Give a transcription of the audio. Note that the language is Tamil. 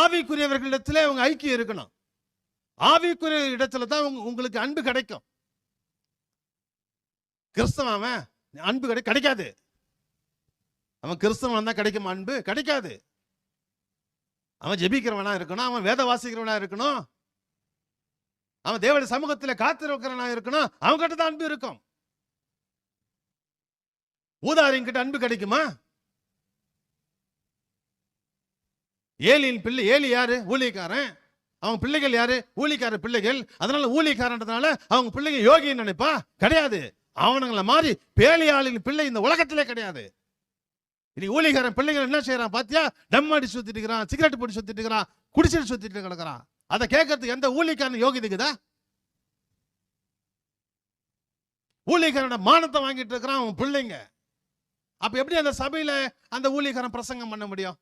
ஆவிக்குரியவர்களிடத்துல உங்க ஐக்கியம் இருக்கணும். ஆவிக்குரிய இடத்துல தான் உங்களுக்கு அன்பு கிடைக்கும். கிறிஸ்தவன் அவன் அன்பு கிடை கிடைக்காது. அவன் கிறிஸ்தவன் தான் கிடைக்குமா அன்பு கிடைக்காது. அவன் ஜெபிக்கிறவனா இருக்கணும் அவன் வேத வாசிக்கிறவனா இருக்கணும். அவன் தேவடைய சமூகத்தில் காத்திருக்கிறவனா இருக்கணும். அவன்கிட்ட தான் அன்பு இருக்கும். ஊதாரிங்கிட்ட அன்பு கிடைக்குமா? ஏலியின் பிள்ளை ஏலி யாரு? ஊழியக்காரன். அவங்க பிள்ளைகள் யாரு? ஊழிக்கார பிள்ளைகள். அதனால ஊழிக்காரன்றதுனால அவங்க பிள்ளைங்க யோகின்னு நினைப்பா? கிடையாது. அவனுங்கள மாதிரி பேலியாளின் பிள்ளை இந்த உலகத்திலே கிடையாது. இனி ஊழிகாரன் பிள்ளைகள் என்ன செய்யறான் பாத்தியா? டம் அடி சுத்திட்டு இருக்கிறான் சிகரெட் போட்டு சுத்திட்டு இருக்கிறான் குடிச்சிட்டு சுத்திட்டு கிடக்குறான். அதை கேட்கறதுக்கு எந்த ஊழிக்காரன் யோகி இருக்குதா? ஊழியக்காரனோட மானத்தை வாங்கிட்டு இருக்கிறான் அவன் பிள்ளைங்க. அப்ப எப்படி அந்த சபையில அந்த ஊழியக்காரன் பிரசங்கம் பண்ண முடியும்?